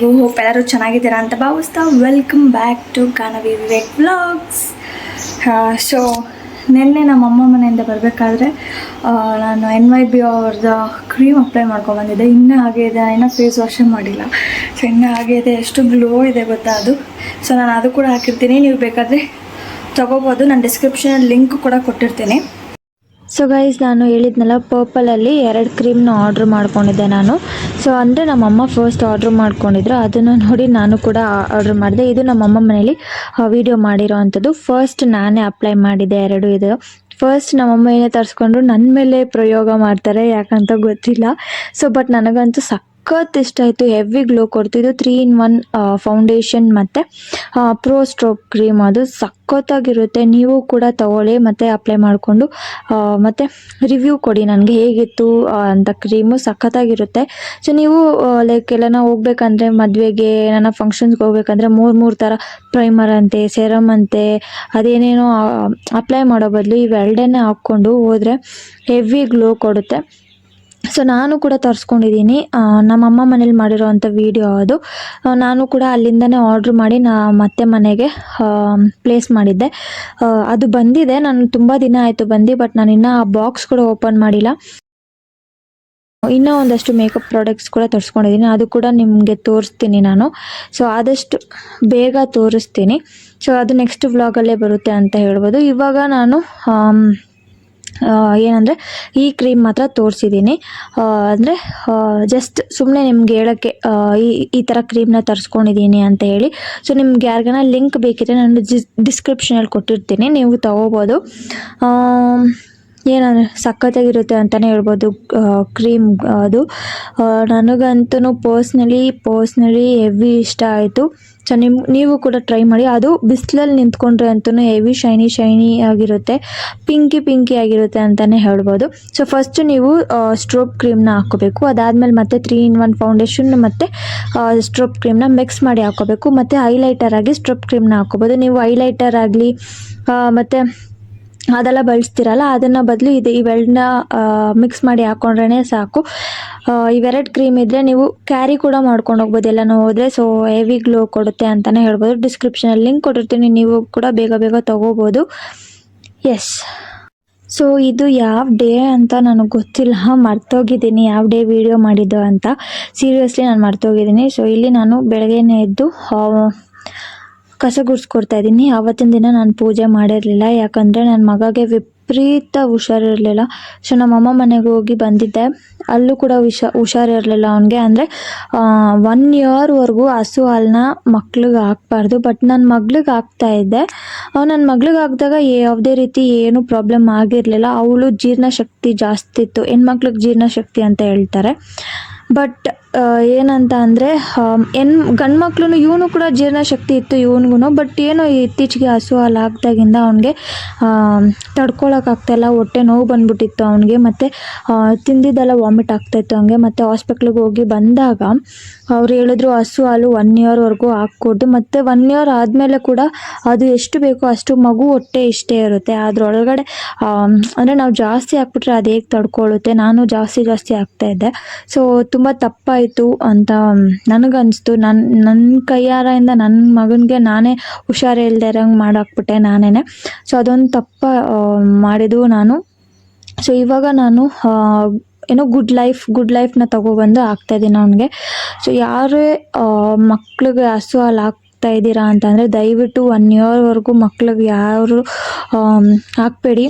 ಎಲ್ಲರಿಗೂ ಹೋಪ್ ಎಲ್ಲರೂ ಚೆನ್ನಾಗಿದ್ದೀರಾ ಅಂತ ಭಾವಿಸ್ತಾ welcome back to Kanavi Vivek vlogs so ನಿನ್ನೆ ನಮ್ಮ ಅಮ್ಮ ಮನೆಯಿಂದ ಬರಬೇಕಾದ್ರೆ ನಾನು ಎನ್ ವೈ ಬಿ ಅವ್ರದ್ದು ಕ್ರೀಮ್ ಅಪ್ಲೈ ಮಾಡ್ಕೊಂಬಂದಿದ್ದೆ ಇನ್ನೂ ಹಾಗೆ ಇದೆ, ಇನ್ನೂ ಫೇಸ್ ವಾಶೇ ಮಾಡಿಲ್ಲ. ಸೊ ಇನ್ನೂ ಹಾಗೆ ಇದೆ, ಎಷ್ಟು ಗ್ಲೋ ಇದೆ ಗೊತ್ತಾ ಅದು. ಸೊ ನಾನು ಅದು ಕೂಡ ಹಾಕಿರ್ತೀನಿ. ನೀವು ಬೇಕಾದರೆ ತೊಗೋಬೋದು. ನಾನು ಡಿಸ್ಕ್ರಿಪ್ಷನಲ್ಲಿ ಲಿಂಕ್ ಕೂಡ ಕೊಟ್ಟಿರ್ತೀನಿ. ಸೊ ಗೈಸ್ ನಾನು ಹೇಳಿದ್ನಲ್ಲ ಪರ್ಪಲಲ್ಲಿ ಎರಡು ಕ್ರೀಮ್ನ ಆರ್ಡ್ರ್ ಮಾಡ್ಕೊಂಡಿದ್ದೆ ನಾನು. ಸೊ ಅಂದರೆ ನಮ್ಮಮ್ಮ ಫಸ್ಟ್ ಆರ್ಡ್ರ್ ಮಾಡ್ಕೊಂಡಿದ್ರು. ಅದನ್ನು ನೋಡಿ ನಾನು ಕೂಡ ಆರ್ಡ್ರ್ ಮಾಡಿದೆ. ಇದು ನಮ್ಮಮ್ಮ ಮನೇಲಿ ವಿಡಿಯೋ ಮಾಡಿರೋ ಅಂಥದ್ದು ಫಸ್ಟ್ ನಾನೇ ಅಪ್ಲೈ ಮಾಡಿದೆ ಎರಡು ಇದು. ಫಸ್ಟ್ ನಮ್ಮಮ್ಮ ಏನೇ ತರಿಸ್ಕೊಂಡ್ರು ನನ್ನ ಮೇಲೆ ಪ್ರಯೋಗ ಮಾಡ್ತಾರೆ ಯಾಕಂತ ಗೊತ್ತಿಲ್ಲ. ಸೊ ಬಟ್ ನನಗಂತೂ ಸಖತ್ ಇಷ್ಟ ಆಯಿತು ಹೆವಿ ಗ್ಲೋ ಇದು ತ್ರೀ ಇನ್ ಒನ್ ಫೌಂಡೇಶನ್ ಮತ್ತು ಪ್ರೋ ಸ್ಟ್ರೋಕ್ ಕ್ರೀಮ್ ಅದು ಸಖತ್ತಾಗಿರುತ್ತೆ. ನೀವು ಕೂಡ ತಗೊಳ್ಳಿ, ಮತ್ತು ಅಪ್ಲೈ ಮಾಡಿಕೊಂಡು ಮತ್ತು ರಿವ್ಯೂ ಕೊಡಿ ನನಗೆ ಹೇಗಿತ್ತು ಅಂತ ಕ್ರೀಮು ಸಖತ್ತಾಗಿರುತ್ತೆ. ಸೊ ನೀವು ಲೈಕ್ ಎಲ್ಲನ ಹೋಗ್ಬೇಕಂದ್ರೆ ಮದುವೆಗೆ ನನ್ನ ಫಂಕ್ಷನ್ಸ್ಗೆ ಹೋಗ್ಬೇಕಂದ್ರೆ ಮೂರು ಮೂರು ಥರ ಪ್ರೈಮರ್ ಅಂತೆ ಸೆರಮ್ ಅಂತೆ, ಅದೇನೇನೋ ಅಪ್ಲೈ ಮಾಡೋ ಬದಲು ಇವೆರಡನ್ನೇ ಹಾಕ್ಕೊಂಡು ಹೋದರೆ ಹೆವಿ ಗ್ಲೋ ಕೊಡುತ್ತೆ. ಸೊ ನಾನು ಕೂಡ ತರಿಸ್ಕೊಂಡಿದ್ದೀನಿ. ನಮ್ಮಮ್ಮ ಮನೇಲಿ ಮಾಡಿರೋವಂಥ ವೀಡಿಯೋ ಅದು. ನಾನು ಕೂಡ ಅಲ್ಲಿಂದನೇ ಆರ್ಡ್ರ್ ಮಾಡಿ ನಾ ಮತ್ತೆ ಮನೆಗೆ ಪ್ಲೇಸ್ ಮಾಡಿದ್ದೆ. ಅದು ಬಂದಿದೆ. ನಾನು ತುಂಬ ದಿನ ಆಯಿತು ಬಂದು ಬಟ್ ನಾನು ಇನ್ನೂ ಆ ಬಾಕ್ಸ್ ಕೂಡ ಓಪನ್ ಮಾಡಿಲ್ಲ. ಇನ್ನೂ ಒಂದಷ್ಟು ಮೇಕಪ್ ಪ್ರಾಡಕ್ಟ್ಸ್ ಕೂಡ ತರಿಸ್ಕೊಂಡಿದ್ದೀನಿ. ಅದು ಕೂಡ ನಿಮಗೆ ತೋರಿಸ್ತೀನಿ ನಾನು. ಸೊ ಆದಷ್ಟು ಬೇಗ ತೋರಿಸ್ತೀನಿ. ಸೊ ಅದು ನೆಕ್ಸ್ಟ್ ವ್ಲಾಗಲ್ಲೇ ಬರುತ್ತೆ ಅಂತ ಹೇಳ್ಬೋದು. ಇವಾಗ ನಾನು ಏನಂದರೆ ಈ ಕ್ರೀಮ್ ಮಾತ್ರ ತೋರಿಸಿದ್ದೀನಿ ಅಂದರೆ ಜಸ್ಟ್ ಸುಮ್ಮನೆ ನಿಮ್ಗೆ ಹೇಳೋಕ್ಕೆ ಈ ಈ ಥರ ಕ್ರೀಮ್ನ ತರಿಸ್ಕೊಂಡಿದ್ದೀನಿ ಅಂತ ಹೇಳಿ. ಸೊ ನಿಮ್ಗೆ ಯಾರಿಗಾನ ಲಿಂಕ್ ಬೇಕಿದ್ರೆ ನಾನು ಡಿಸ್ ಡಿಸ್ಕ್ರಿಪ್ಷನಲ್ಲಿ ಕೊಟ್ಟಿರ್ತೀನಿ, ನೀವು ತಗೋಬೋದು. ಏನಂದರೆ ಸಖತ್ತಾಗಿರುತ್ತೆ ಅಂತಲೇ ಹೇಳ್ಬೋದು ಕ್ರೀಮ್ ಅದು. ನನಗಂತೂ ಪರ್ಸ್ನಲಿ ಪರ್ಸ್ನಲಿ ಹೆವಿ ಇಷ್ಟ ಆಯಿತು. ಸೊ ನಿಮ್ ನೀವು ಕೂಡ ಟ್ರೈ ಮಾಡಿ. ಅದು ಬಿಸಿಲಲ್ಲಿ ನಿಂತ್ಕೊಂಡ್ರೆ ಅಂತೂ ಹೆವಿ ಶೈನಿ ಶೈನಿ ಆಗಿರುತ್ತೆ. ಪಿಂಕಿ ಪಿಂಕಿ ಆಗಿರುತ್ತೆ ಅಂತಲೇ ಹೇಳ್ಬೋದು. ಸೊ ಫಸ್ಟು ನೀವು ಸ್ಟ್ರೋಪ್ ಕ್ರೀಮ್ನ ಹಾಕ್ಕೋಬೇಕು. ಅದಾದಮೇಲೆ ಮತ್ತೆ ತ್ರೀ ಇನ್ ಒನ್ ಫೌಂಡೇಶನ್ ಮತ್ತು ಸ್ಟ್ರೋಪ್ ಕ್ರೀಮ್ನ ಮಿಕ್ಸ್ ಮಾಡಿ ಹಾಕ್ಕೋಬೇಕು. ಮತ್ತು ಹೈಲೈಟರ್ ಆಗಿ ಸ್ಟ್ರೋಪ್ ಕ್ರೀಮ್ನ ಹಾಕ್ಕೋಬೋದು. ನೀವು ಹೈಲೈಟರ್ ಆಗಲಿ ಮತ್ತು ಅದೆಲ್ಲ ಬಳಸ್ತಿರಲ್ಲ, ಅದನ್ನು ಬದಲು ಇದು ಇವೆರಡನ್ನ ಮಿಕ್ಸ್ ಮಾಡಿ ಹಾಕೊಂಡ್ರೇ ಸಾಕು. ಇವೆರಡು ಕ್ರೀಮ್ ಇದ್ದರೆ ನೀವು ಕ್ಯಾರಿ ಕೂಡ ಮಾಡ್ಕೊಂಡು ಹೋಗ್ಬೋದು. ಎಲ್ಲನೂ ಹೋದರೆ ಸೊ ಹೆವಿ ಗ್ಲೋ ಕೊಡುತ್ತೆ ಅಂತಲೇ ಹೇಳ್ಬೋದು. ಡಿಸ್ಕ್ರಿಪ್ಷನಲ್ಲಿ ಲಿಂಕ್ ಕೊಟ್ಟಿರ್ತೀನಿ, ನೀವು ಕೂಡ ಬೇಗ ಬೇಗ ತೊಗೋಬೋದು. ಎಸ್ ಸೊ ಇದು ಯಾವ ಡೇ ಅಂತ ನನಗೆ ಗೊತ್ತಿಲ್ಲ. ಮರ್ತೋಗಿದ್ದೀನಿ. ಯಾವ ಡೇ ವಿಡಿಯೋ ಮಾಡಿದ್ದು ಅಂತ. ಸೀರಿಯಸ್ಲಿ ನಾನು ಮರ್ತೋಗಿದ್ದೀನಿ. ಸೊ ಇಲ್ಲಿ ನಾನು ಬೆಳಗ್ಗೆನೇ ಎದ್ದು ಕಸ ಗುಡಿಸ್ಕೊಡ್ತಾ ಇದ್ದೀನಿ. ಆವತ್ತಿನ ದಿನ ನಾನು ಪೂಜೆ ಮಾಡಿರಲಿಲ್ಲ. ಯಾಕಂದರೆ ನನ್ನ ಮಗಗೆ ವಿಪರೀತ ಹುಷಾರಿರಲಿಲ್ಲ. ಸೊ ನಮ್ಮಮ್ಮ ಮನೆಗೆ ಹೋಗಿ ಬಂದಿದ್ದೆ. ಅಲ್ಲೂ ಕೂಡ ಹುಷ ಹುಷಾರಿರಲಿಲ್ಲ ಅವನಿಗೆ. ಅಂದರೆ ಒನ್ ಇಯರ್ವರೆಗೂ ಹಸು ಹಾಲನ್ನ ಮಕ್ಳಿಗೆ ಹಾಕ್ಬಾರ್ದು. ಬಟ್ ನನ್ನ ಮಗ್ಳಿಗೆ ಹಾಕ್ತಾ ಇದ್ದೆ. ನನ್ನ ಮಗ್ಳಿಗೆ ಹಾಕಿದಾಗ ಯಾವುದೇ ರೀತಿ ಏನೂ ಪ್ರಾಬ್ಲಮ್ ಆಗಿರಲಿಲ್ಲ. ಅವಳು ಜೀರ್ಣಶಕ್ತಿ ಜಾಸ್ತಿ ಇತ್ತು. ಹೆಣ್ಮಕ್ಳಿಗೆ ಜೀರ್ಣಶಕ್ತಿ ಅಂತ ಹೇಳ್ತಾರೆ. ಬಟ್ ಏನಂತ ಅಂದರೆ ಹೆಣ್ ಗಂಡು ಮಕ್ಳು ಇವನು ಕೂಡ ಜೀರ್ಣಶಕ್ತಿ ಇತ್ತು ಇವನಿಗೂ ಬಟ್ ಏನೋ ಇತ್ತೀಚೆಗೆ ಹಸು ಹಾಲು ಹಾಕ್ದಾಗಿಂದ ಅವನಿಗೆ ತಡ್ಕೊಳಕ್ಕಾಗ್ತಾಯಿಲ್ಲ ಹೊಟ್ಟೆ ನೋವು ಬಂದ್ಬಿಟ್ಟಿತ್ತು ಅವನಿಗೆ, ಮತ್ತು ತಿಂದಿದ್ದೆಲ್ಲ ವಾಮಿಟ್ ಆಗ್ತಾಯಿತ್ತು ಹಂಗೆ ಮತ್ತು ಹಾಸ್ಪಿಟ್ಲಿಗೆ ಹೋಗಿ ಬಂದಾಗ ಅವ್ರು ಹೇಳಿದ್ರು ಹಸು ಹಾಲು ಒನ್ ಇಯರ್ವರೆಗೂ ಹಾಕ್ಕೊಡ್ದು, ಮತ್ತು ಒನ್ ಇಯರ್ ಆದಮೇಲೆ ಕೂಡ ಅದು ಎಷ್ಟು ಬೇಕೋ ಅಷ್ಟು ಮಗು ಹೊಟ್ಟೆ ಇಷ್ಟೇ ಇರುತ್ತೆ. ಅದ್ರೊಳಗಡೆ ಅಂದರೆ ನಾವು ಜಾಸ್ತಿ ಹಾಕ್ಬಿಟ್ರೆ ಅದು ಹೇಗೆ ತಡ್ಕೊಳ್ಳುತ್ತೆ ನಾನು ಜಾಸ್ತಿ ಜಾಸ್ತಿ ಹಾಕ್ತಾ ಇದ್ದೆ. ಸೊ ತುಂಬ ತಪ್ಪಾಯಿತು. ಅಂತ ನನಗನ್ನಿಸ್ತು ನನ್ನ ನನ್ನ ಕೈಯಾರಿಂದ ನನ್ನ ಮಗನಿಗೆ ನಾನೇ ಹುಷಾರು ಇಲ್ಲದೆ ಇರೋಂಗೆ ಮಾಡಾಕ್ಬಿಟ್ಟೆ ನಾನೇ ಸೊ ಅದೊಂದು ತಪ್ಪ ಮಾಡಿದ್ದು ನಾನು. ಸೊ ಇವಾಗ ನಾನು ಏನೋ ಗುಡ್ ಲೈಫ್ ಗುಡ್ ಲೈಫ್ನ ತಗೊಬಂದು ಆಗ್ತಾಯಿದ್ದೀನಿ ಅವನಿಗೆ. ಸೊ ಯಾರೇ ಮಕ್ಳಿಗೆ ಹಸು ಹಾಲು ಹಾಕ್ತಾ ಇದ್ದೀರಾ ಅಂತಂದರೆ ದಯವಿಟ್ಟು ಒನ್ ಇಯರ್ವರೆಗೂ ಮಕ್ಳಿಗೆ ಯಾರು ಹಾಕ್ಬೇಡಿ.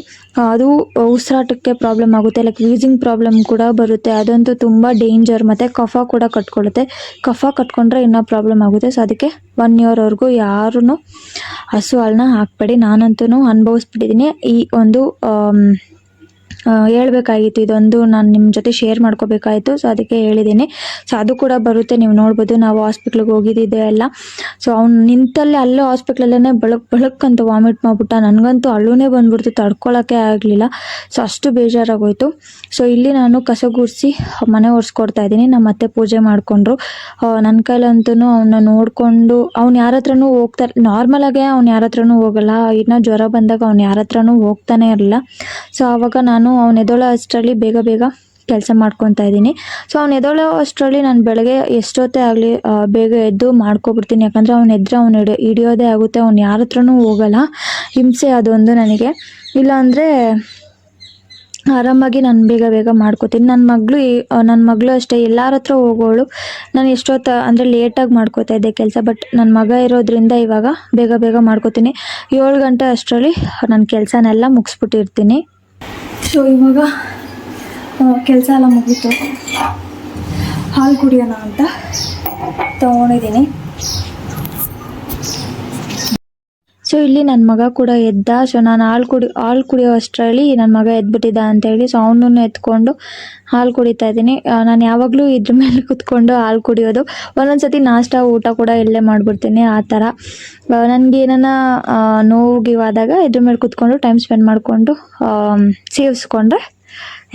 ಅದು ಉಸಿರಾಟಕ್ಕೆ ಪ್ರಾಬ್ಲಮ್ ಆಗುತ್ತೆ ಲೈಕ್ ವೀಸಿಂಗ್ ಪ್ರಾಬ್ಲಮ್ ಕೂಡ ಬರುತ್ತೆ. ಅದಂತೂ ತುಂಬ ಡೇಂಜರ್ ಮತ್ತು ಕಫ ಕೂಡ ಕಟ್ಕೊಳ್ಳುತ್ತೆ. ಕಫ ಕಟ್ಕೊಂಡ್ರೆ ಇನ್ನೂ ಪ್ರಾಬ್ಲಮ್ ಆಗುತ್ತೆ. ಸೊ ಅದಕ್ಕೆ ಒನ್ ಇಯರ್ವರೆಗೂ ಯಾರೂ ಹಸು ಹಾಲನ್ನ ಹಾಕಬೇಡಿ. ನಾನಂತೂ ಅನುಭವಿಸ್ಬಿಟ್ಟಿದ್ದೀನಿ. ಈ ಒಂದು ಹೇಳ್ಬೇಕಾಗಿತ್ತು. ಇದೊಂದು ನಾನು ನಿಮ್ಮ ಜೊತೆ ಶೇರ್ ಮಾಡ್ಕೋಬೇಕಾಯಿತು. ಸೊ ಅದಕ್ಕೆ ಹೇಳಿದ್ದೀನಿ. ಸೊ ಅದು ಕೂಡ ಬರುತ್ತೆ. ನೀವು ನೋಡ್ಬೋದು, ನಾವು ಹಾಸ್ಪಿಟ್ಲಿಗೆ ಹೋಗಿದ್ದಿದ್ದೆ ಎಲ್ಲ. ಸೊ ಅವ್ನು ನಿಂತಲ್ಲೇ ಅಲ್ಲೇ ಹಾಸ್ಪಿಟ್ಲಲ್ಲೇ ಬಳಕ್ ಬಳಕ್ ಅಂತ ವಾಮಿಟ್ ಮಾಡಿಬಿಟ್ಟ. ನನಗಂತೂ ಅಳುನೇ ಬಂದ್ಬಿಡ್ತು. ತಡ್ಕೊಳ್ಳೋಕ್ಕೆ ಆಗಲಿಲ್ಲ. ಸೊ ಅಷ್ಟು ಬೇಜಾರಾಗೋಯಿತು. ಸೊ ಇಲ್ಲಿ ನಾನು ಕಸ ಗುಡಿಸಿ ಮನೆ ಒರೆಸ್ಕೊಡ್ತಾ ಇದ್ದೀನಿ. ನಮ್ಮ ಮತ್ತೆ ಪೂಜೆ ಮಾಡಿಕೊಂಡ್ರು. ನನ್ನ ಕೈಲಂತೂ ಅವನ್ನ ನೋಡಿಕೊಂಡು, ಅವ್ನು ಯಾರ ಹತ್ರನೂ ಹೋಗ್ತಾ ನಾರ್ಮಲಾಗೆ ಅವ್ನು ಯಾರ ಹತ್ರನೂ ಹೋಗಲ್ಲ. ಇನ್ನು ಜ್ವರ ಬಂದಾಗ ಅವ್ನು ಯಾರ ಹತ್ರನೂ ಹೋಗ್ತಾನೆ ಇರಲಿಲ್ಲ. ಸೊ ಆವಾಗ ನಾನು ಅವ್ನು ಎದೊಳೋ ಅಷ್ಟರಲ್ಲಿ ಬೇಗ ಬೇಗ ಕೆಲಸ ಮಾಡ್ಕೊತಾ ಇದ್ದೀನಿ. ಸೊ ಅವ್ನು ಎದೋಳೋ ಅಷ್ಟರಲ್ಲಿ ನಾನು ಬೆಳಗ್ಗೆ ಎಷ್ಟೊತ್ತೇ ಆಗಲಿ ಬೇಗ ಎದ್ದು ಮಾಡ್ಕೊಬಿಡ್ತೀನಿ. ಯಾಕಂದರೆ ಅವ್ನು ಎದ್ರೆ ಅವ್ನು ಹಿಡಿ, ಹಿಡಿಯೋದೇ ಆಗುತ್ತೆ. ಅವ್ನು ಯಾರ ಹತ್ರನೂ ಹೋಗಲ್ಲ. ಹಿಂಸೆ ಅದೊಂದು ನನಗೆ. ಇಲ್ಲಾಂದರೆ ಆರಾಮಾಗಿ ನಾನು ಬೇಗ ಬೇಗ ಮಾಡ್ಕೋತೀನಿ. ನನ್ನ ಮಗಳು ನನ್ನ ಮಗಳು ಅಷ್ಟೇ. ಎಲ್ಲರ ಹತ್ರ ಹೋಗೋಳು. ನಾನು ಎಷ್ಟೊತ್ತು, ಅಂದರೆ ಲೇಟಾಗಿ ಮಾಡ್ಕೋತಾ ಇದ್ದೆ ಕೆಲಸ, ಬಟ್ ನನ್ನ ಮಗ ಇರೋದ್ರಿಂದ ಇವಾಗ ಬೇಗ ಬೇಗ ಮಾಡ್ಕೋತೀನಿ. ಏಳು ಗಂಟೆ ಅಷ್ಟರಲ್ಲಿ ನನ್ನ ಕೆಲಸನೆಲ್ಲ ಮುಗಿಸ್ಬಿಟ್ಟಿರ್ತೀನಿ. ಸೊ ಇವಾಗ ಕೆಲಸ ಎಲ್ಲ ಮುಗೀತು. ಹಾಲು ಕುಡಿಯೋಣ ಅಂತ ತೊಗೊಂಡಿದ್ದೀನಿ. ಸೊ ಇಲ್ಲಿ ನನ್ನ ಮಗ ಕೂಡ ಎದ್ದ. ಸೊ ನಾನು ಹಾಲು ಕುಡಿ, ಹಾಲು ಕುಡಿಯೋ ಅಷ್ಟರಲ್ಲಿ ನನ್ನ ಮಗ ಎದ್ಬಿಟ್ಟಿದ್ದ ಅಂತೇಳಿ ಸೊ ಅವನನ್ನು ಎತ್ಕೊಂಡು ಹಾಲು ಕುಡಿತಾ ಇದ್ದೀನಿ. ನಾನು ಯಾವಾಗಲೂ ಇದ್ರ ಮೇಲೆ ಕುತ್ಕೊಂಡು ಹಾಲು ಕುಡಿಯೋದು. ಒಂದೊಂದು ಸತಿ ನಾಷ್ಟ, ಊಟ ಕೂಡ ಇಲ್ಲೇ ಮಾಡಿಬಿಡ್ತೀನಿ, ಆ ಥರ. ನನಗೆ ಏನಾನ ನೋವು ಗೀವಾದಾಗ ಇದ್ರ ಮೇಲೆ ಕುತ್ಕೊಂಡು ಟೈಮ್ ಸ್ಪೆಂಡ್ ಮಾಡಿಕೊಂಡು ಸೇವಿಸ್ಕೊಂಡ್ರೆ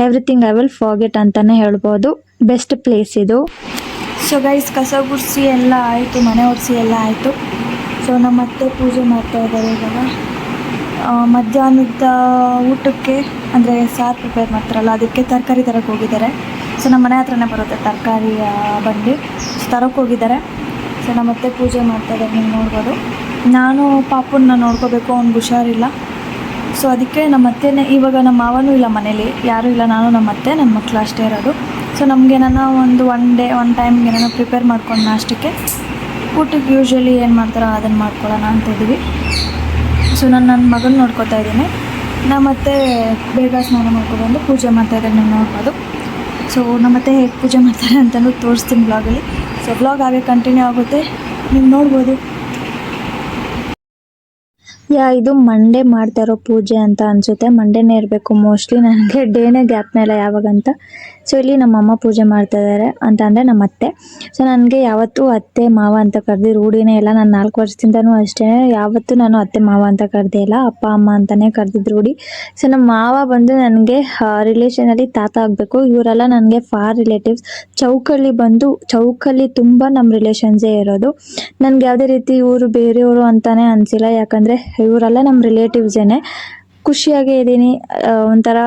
ಎವ್ರಿಥಿಂಗ್ ಐ ವಿಲ್ ಫಾಗೆಟ್ ಅಂತಲೇ ಹೇಳ್ಬೋದು. ಬೆಸ್ಟ್ ಪ್ಲೇಸ್ ಇದು. ಸೊ ಗೈಸ್ ಕಸ ಗುಡಿಸಿ ಎಲ್ಲ ಆಯಿತು, ಮನೆ ಒರೆಸಿ ಎಲ್ಲ ಆಯಿತು. ಸೊ ನಮ್ಮ ಅತ್ತೆ ಪೂಜೆ ಮಾಡ್ತಾ ಇದ್ದಾರೆ ಇವಾಗ. ಮಧ್ಯಾಹ್ನದ ಊಟಕ್ಕೆ, ಅಂದರೆ ಸಾರು ಪ್ರಿಪೇರ್ ಮಾಡ್ತಾರಲ್ಲ, ಅದಕ್ಕೆ ತರಕಾರಿ ತರಕ್ಕೆ ಹೋಗಿದ್ದಾರೆ. ಸೊ ನಮ್ಮ ಮನೆ ಹತ್ರನೇ ಬರುತ್ತೆ ತರಕಾರಿ ಬಂಡಿ. ಸೊ ತರಕ್ಕೆ ಹೋಗಿದ್ದಾರೆ. ಸೊ ನಮ್ಮ ಅತ್ತೆ ಪೂಜೆ ಮಾಡ್ತಾ ಇದ್ದಾರೆ, ನೀವು ನೋಡ್ಬೋದು. ನಾನು ಪಾಪನ್ನ ನೋಡ್ಕೋಬೇಕು ಅವ್ನಿಗೆ ಹುಷಾರಿಲ್ಲ. ಸೊ ಅದಕ್ಕೆ ನಮ್ಮ ಅತ್ತೆನೇ ಇವಾಗ ನಮ್ಮ ಮಾವನೂ ಇಲ್ಲ ಮನೇಲಿ, ಯಾರೂ ಇಲ್ಲ, ನಾನು ನಮ್ಮ ಅತ್ತೆ ನನ್ನ ಮಕ್ಕಳು ಅಷ್ಟೇ ಇರೋದು. ಸೊ ನಮಗೇನ ಒಂದು ಒನ್ ಡೇ ಒನ್ ಟೈಮ್ಗೆ ಏನಾನ ಪ್ರಿಪೇರ್ ಮಾಡ್ಕೊಂಡು ನಾಷ್ಟಕ್ಕೆ ಊಟಕ್ಕೆ ಯೂಶ್ವಲಿ ಏನು ಮಾಡ್ತಾರೋ ಅದನ್ನು ಮಾಡ್ಕೊಳ್ಳೋಣ ಅಂತ ಇದ್ದೀವಿ. ಸೊ ನಾನು ನನ್ನ ಮಗನ ನೋಡ್ಕೊತಾ ಇದ್ದೀನಿ. ನಾ ಮತ್ತೆ ಬೇಗ ಸ್ನಾನ ಮಾಡ್ಕೊಬಂದು ಪೂಜೆ ಮಾಡ್ತಾ ಇದ್ದಾರೆ ನೀವು ನೋಡ್ಬೋದು. ಸೊ ನಮ್ಮ ಮತ್ತೆ ಹೇಗೆ ಪೂಜೆ ಮಾಡ್ತಾರೆ ಅಂತಲೂ ತೋರಿಸ್ತೀನಿ ಬ್ಲಾಗಲ್ಲಿ ಸೊ ಬ್ಲಾಗ್ ಹಾಗೆ ಕಂಟಿನ್ಯೂ ಆಗುತ್ತೆ. ನೀವು ನೋಡ್ಬೋದು. ಯಾ, ಇದು ಮಂಡೇ ಮಾಡ್ತಾ ಇರೋ ಪೂಜೆ ಅಂತ ಅನ್ಸುತ್ತೆ. ಮಂಡೇನೇ ಇರಬೇಕು. ಮೋಸ್ಟ್ಲಿ ನನಗೆ ಡೇನೇ ಜ್ಞಾಪನ ಇಲ್ಲ ಯಾವಾಗಂತ. ಸೊ ಇಲ್ಲಿ ನಮ್ಮ ಅಮ್ಮ ಪೂಜೆ ಮಾಡ್ತಾ ಇದ್ದಾರೆ ಅಂತ ಅಂದರೆ ನಮ್ಮ ಅತ್ತೆ ಸೊ ನನಗೆ ಯಾವತ್ತೂ ಅತ್ತೆ, ಮಾವ ಅಂತ ಕರೆದಿ ರೂಢಿನೇ ಇಲ್ಲ. ನಾನು ನಾಲ್ಕು ವರ್ಷದಿಂದನೂ ಅಷ್ಟೇ. ಯಾವತ್ತೂ ನಾನು ಅತ್ತೆ, ಮಾವ ಅಂತ ಕರೆದೇ ಇಲ್ಲ. ಅಪ್ಪ, ಅಮ್ಮ ಅಂತಲೇ ಕರೆದಿದ್ದು ರೂಢಿ. ಸೊ ನಮ್ಮ ಮಾವ ಬಂದು ನನಗೆ ರಿಲೇಷನಲ್ಲಿ ತಾತ ಆಗಬೇಕು. ಇವರೆಲ್ಲ ನನಗೆ ಫಾರ್ ರಿಲೇಟಿವ್ಸ್ ಚೌಕಲ್ಲಿ ಬಂದು, ಚೌಕಲ್ಲಿ ತುಂಬ ನಮ್ಮ ರಿಲೇಷನ್ಸೇ ಇರೋದು. ನನಗೆ ಯಾವುದೇ ರೀತಿ ಇವರು ಬೇರೆಯವರು ಅಂತಾನೆ ಅನಿಸಿಲ್ಲ. ಯಾಕಂದರೆ ಇವರೆಲ್ಲ ನಮ್ಮ ರಿಲೇಟಿವ್ಸೇನೆ ಖುಷಿಯಾಗೇ ಇದ್ದೀನಿ. ಒಂಥರ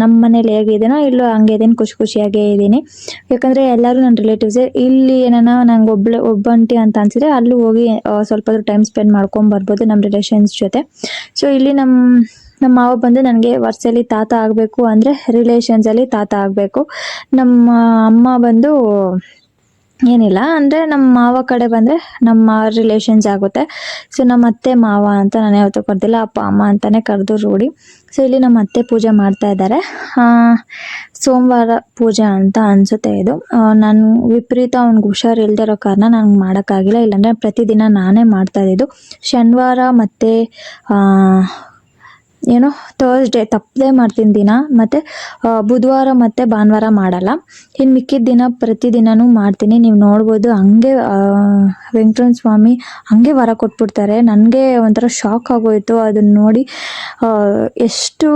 ನಮ್ಮ ಮನೇಲಿ ಹೇಗಿದ್ದೀನೋ ಇಲ್ಲೂ ಹಂಗೆ ಇದ್ದೀನಿ ಖುಷಿ ಖುಷಿಯಾಗೇ ಇದ್ದೀನಿ. ಯಾಕಂದರೆ ಎಲ್ಲರೂ ನನ್ನ ರಿಲೇಟಿವ್ಸೇ ಇಲ್ಲಿ ಏನಾನ ನಂಗೆ ಒಬ್ಳೆ ಒಬ್ಬಂಟಿ ಅಂತ ಅನ್ಸಿದ್ರೆ ಅಲ್ಲೂ ಹೋಗಿ ಸ್ವಲ್ಪ ಟೈಮ್ ಸ್ಪೆಂಡ್ ಮಾಡ್ಕೊಂಡು ಬರ್ಬೋದು ನಮ್ಮ ರಿಲೇಷನ್ಸ್ ಜೊತೆ. ಸೊ ಇಲ್ಲಿ ನಮ್ಮ ನಮ್ಮ ಮಾವ ಬಂದು ನನಗೆ ವರ್ಷದಲ್ಲಿ ತಾತ ಆಗಬೇಕು ಅಂದರೆ ರಿಲೇಷನ್ಸಲ್ಲಿ ತಾತ ಆಗಬೇಕು. ನಮ್ಮ ಅಮ್ಮ ಬಂದು ಏನಿಲ್ಲ, ಅಂದರೆ ನಮ್ಮ ಮಾವ ಕಡೆ ಬಂದರೆ ನಮ್ಮ ರಿಲೇಷನ್ಸ್ ಆಗುತ್ತೆ. ಸೊ ನಮ್ಮ ಅತ್ತೆ ಮಾವ ಅಂತ ನಾನು ಯಾವತ್ತೂ ಕರೆದಿಲ್ಲ, ಅಪ್ಪ, ಅಮ್ಮ ಅಂತಲೇ ಕರೆದು ರೂಢಿ. ಸೊ ಇಲ್ಲಿ ನಮ್ಮ ಅತ್ತೆ ಪೂಜೆ ಮಾಡ್ತಾ ಇದ್ದಾರೆ. ಸೋಮವಾರ ಪೂಜೆ ಅಂತ ಅನಿಸುತ್ತೆ ಇದು. ನಾನು ವಿಪರೀತ ಅವ್ನಿಗೆ ಹುಷಾರು ಇಲ್ಲದೆ ಇರೋ ಕಾರಣ ನನಗೆ ಮಾಡೋಕ್ಕಾಗಿಲ್ಲ. ಇಲ್ಲಾಂದರೆ ಪ್ರತಿದಿನ ನಾನೇ ಮಾಡ್ತಾ ಇದ್ದಿದ್ದು ಶನಿವಾರ ಮತ್ತು ಏನೋ ಥರ್ಸ್ಡೇ ತಪ್ಪದೇ ಮಾಡ್ತೀನಿ ದಿನ, ಮತ್ತು ಬುಧವಾರ ಮತ್ತು ಭಾನುವಾರ ಮಾಡಲ್ಲ. ಇನ್ನು ಮಿಕ್ಕಿದ ದಿನ ಪ್ರತಿದಿನನೂ ಮಾಡ್ತೀನಿ. ನೀವು ನೋಡ್ಬೋದು, ಹಂಗೆ ವೆಂಕಟರಮಣ ಸ್ವಾಮಿ ಹಂಗೆ ವರ ಕೊಟ್ಬಿಡ್ತಾರೆ. ನನಗೆ ಒಂಥರ ಶಾಕ್ ಆಗೋಯಿತು. ಅದನ್ನು ನೋಡಿ ಎಷ್ಟು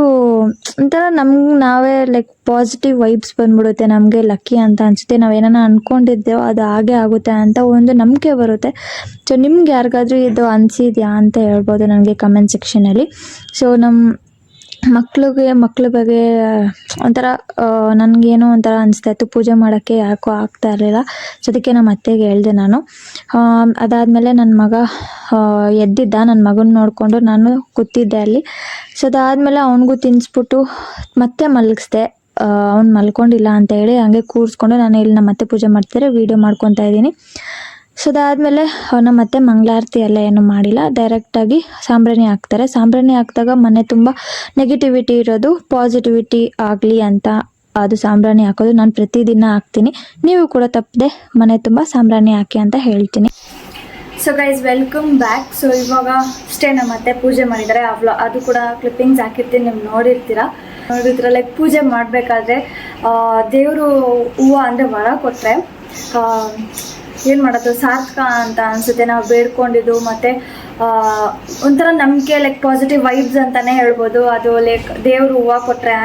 ಒಂಥರ ನಮ್ಗೆ ನಾವೇ ಲೈಕ್ ಪಾಸಿಟಿವ್ ವೈಬ್ಸ್ ಬಂದ್ಬಿಡುತ್ತೆ, ನಮಗೆ ಲಕ್ಕಿ ಅಂತ ಅನಿಸುತ್ತೆ. ನಾವು ಏನಾನ ಅಂದ್ಕೊಂಡಿದ್ದೇವೋ ಅದು ಹಾಗೆ ಆಗುತ್ತೆ ಅಂತ ಒಂದು ನಂಬಿಕೆ ಬರುತ್ತೆ. ಸೊ ನಿಮ್ಗೆ ಯಾರಿಗಾದ್ರೂ ಇದು ಅನಿಸಿದ್ಯಾ ಅಂತ ಹೇಳ್ಬೋದು ನನಗೆ ಕಮೆಂಟ್ ಸೆಕ್ಷನಲ್ಲಿ ಸೊ ನಮ್ಮ ಮಕ್ಳಿಗೆ, ಮಕ್ಳ ಬಗ್ಗೆ ಒಂಥರ ನನಗೇನೋ ಒಂಥರ ಅನಿಸ್ತಾ ಇತ್ತು. ಪೂಜೆ ಮಾಡೋಕ್ಕೆ ಯಾಕೋ ಆಗ್ತಾ ಇರಲಿಲ್ಲ. ಸೊ ಅದಕ್ಕೆ ನಮ್ಮ ಅತ್ತೆಗೆ ಹೇಳಿದೆ ನಾನು. ಅದಾದಮೇಲೆ ನನ್ನ ಮಗ ಎದ್ದಿದ್ದ. ನನ್ನ ಮಗನ ನೋಡಿಕೊಂಡು ನಾನು ಕೂತಿದ್ದೆ ಅಲ್ಲಿ. ಸೊ ಅದಾದಮೇಲೆ ಅವನಿಗೂ ತಿನ್ನಿಸ್ಬಿಟ್ಟು ಮತ್ತೆ ಮಲಗಿಸ್ದೆ. ಅವ್ನು ಮಲ್ಕೊಂಡಿಲ್ಲ ಅಂತ ಹೇಳಿ ಹಂಗೆ ಕೂರಿಸ್ಕೊಂಡು ನಾನು ಇಲ್ಲಿ ನಮ್ಮ ಅತ್ತೆ ಪೂಜೆ ಮಾಡ್ತಾರೆ ವೀಡಿಯೋ ಮಾಡ್ಕೊತಾ ಇದ್ದೀನಿ. ಸೊ ಅದಾದಮೇಲೆ ಅವನ ಮತ್ತೆ ಮಂಗಳಾರತಿ ಎಲ್ಲ ಏನು ಮಾಡಿಲ್ಲ. ಡೈರೆಕ್ಟಾಗಿ ಸಾಂಬ್ರಾಣಿ ಹಾಕ್ತಾರೆ. ಸಾಂಬ್ರಾಣಿ ಹಾಕಿದಾಗ ಮನೆ ತುಂಬ ನೆಗೆಟಿವಿಟಿ ಇರೋದು ಪಾಸಿಟಿವಿಟಿ ಆಗಲಿ ಅಂತ ಅದು ಸಾಂಬ್ರಾಣಿ ಹಾಕೋದು. ನಾನು ಪ್ರತಿದಿನ ಹಾಕ್ತೀನಿ. ನೀವು ಕೂಡ ತಪ್ಪದೆ ಮನೆ ತುಂಬ ಸಾಂಬ್ರಾಣಿ ಹಾಕಿ ಅಂತ ಹೇಳ್ತೀನಿ. So guys welcome back so ಇವಾಗ ಅಷ್ಟೇ ನಮ್ಮ ಅತ್ತೆ ಪೂಜೆ ಮಾಡಿದ್ದಾರೆ ಆ ವ್ಲಾ ಅದು ಕೂಡ ಕ್ಲಿಪ್ಪಿಂಗ್ಸ್ ಹಾಕಿರ್ತೀನಿ. ನೀವು ನೋಡಿರ್ತೀರ? ಲೈಕ್ ಪೂಜೆ ಮಾಡಬೇಕಾದ್ರೆ ದೇವರು ಹೂವು ಅಂದರೆ ವರ ಕೊಟ್ಟರೆ ಏನು ಮಾಡೋದು? ಸಾರ್ಥಕ ಅಂತ ಅನಿಸುತ್ತೆ. ನಾವು ಬೇಡ್ಕೊಂಡಿದ್ದು ಮತ್ತು ಒಂಥರ ನಂಬಿಕೆ ಲೈಕ್ ಪಾಸಿಟಿವ್ ವೈಬ್ಸ್ ಅಂತಲೇ ಹೇಳ್ಬೋದು. ಅದು ಲೈಕ್ ದೇವರು ಹೂವು ಕೊಟ್ಟರೆ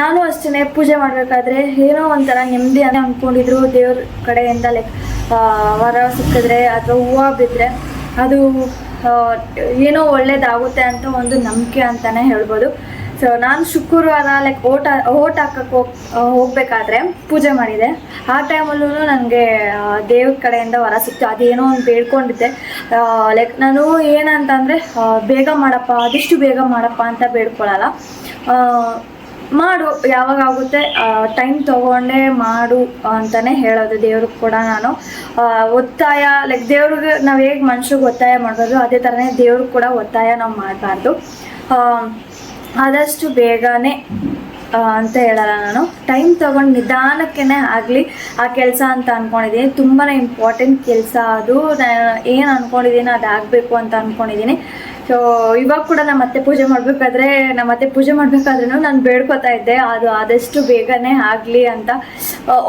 ನಾನು ಅಷ್ಟೇ ಪೂಜೆ ಮಾಡಬೇಕಾದ್ರೆ ಏನೋ ಒಂಥರ ನೆಮ್ಮದಿ ಅಂತ ಅಂದ್ಕೊಂಡಿದ್ರು ದೇವ್ರ ಕಡೆಯಿಂದ ಲೈಕ್ ವರ ಸಿಕ್ಕಿದ್ರೆ ಅಥವಾ ಹೂವು ಬಿದ್ದರೆ ಅದು ಏನೋ ಒಳ್ಳೇದಾಗುತ್ತೆ ಅಂತ ಒಂದು ನಂಬಿಕೆ ಅಂತಲೇ ಹೇಳ್ಬೋದು. ಸೊ ನಾನು ಶುಕ್ರವಾರ ಲೈಕ್ ಓಟ್ ಓಟ್ ಹಾಕಕ್ಕೆ ಹೋಗ್ ಹೋಗ್ಬೇಕಾದ್ರೆ ಪೂಜೆ ಮಾಡಿದೆ. ಆ ಟೈಮಲ್ಲೂ ನನಗೆ ದೇವ್ರ ಕಡೆಯಿಂದ ವರ ಸಿಕ್ತು. ಅದೇನೋ ಒಂದು ಬೇಡ್ಕೊಂಡಿದ್ದೆ. ಲೈಕ್ ನಾನು ಏನಂತಂದರೆ ಬೇಗ ಮಾಡಪ್ಪ ಅದಿಷ್ಟು ಬೇಗ ಮಾಡಪ್ಪ ಅಂತ ಬೇಡ್ಕೊಳ್ಳಲ್ಲ ಮಾಡು, ಯಾವಾಗ ಆಗುತ್ತೆ ಟೈಮ್ ತಗೊಂಡೇ ಮಾಡು ಅಂತಲೇ ಹೇಳೋದು ದೇವ್ರಿಗೆ ಕೂಡ ನಾನು. ಒತ್ತಾಯ ಲೈಕ್ ದೇವ್ರಿಗೆ ನಾವು ಹೇಗೆ ಮನುಷ್ರಿಗೆ ಒತ್ತಾಯ ಮಾಡ್ಬೋದು ಅದೇ ಥರನೇ ದೇವ್ರಿಗೆ ಕೂಡ ಒತ್ತಾಯ ನಾವು ಮಾಡಬಾರ್ದು. ಆದಷ್ಟು ಬೇಗನೆ ಅಂತ ಹೇಳಲ್ಲ ನಾನು. ಟೈಮ್ ತಗೊಂಡು ನಿಧಾನಕ್ಕೇ ಆಗಲಿ, ಆ ಕೆಲಸ ಅಂತ ಅಂದ್ಕೊಂಡಿದ್ದೀನಿ ತುಂಬಾ ಇಂಪಾರ್ಟೆಂಟ್ ಕೆಲಸ ಅದು. ಏನು ಅಂದ್ಕೊಂಡಿದ್ದೀನಿ ಅದು ಅಂತ ಅಂದ್ಕೊಂಡಿದ್ದೀನಿ ಸೊ ಇವಾಗ ಕೂಡ ನಮ್ಮ ಅತ್ತೆ ಪೂಜೆ ಮಾಡಬೇಕಾದ್ರೆ ನಮ್ಮ ಅತ್ತೆ ಪೂಜೆ ಮಾಡಬೇಕಾದ್ರೂ ನಾನು ಬೇಡ್ಕೊತಾ ಇದ್ದೆ. ಅದು ಆದಷ್ಟು ಬೇಗನೆ ಆಗಲಿ ಅಂತ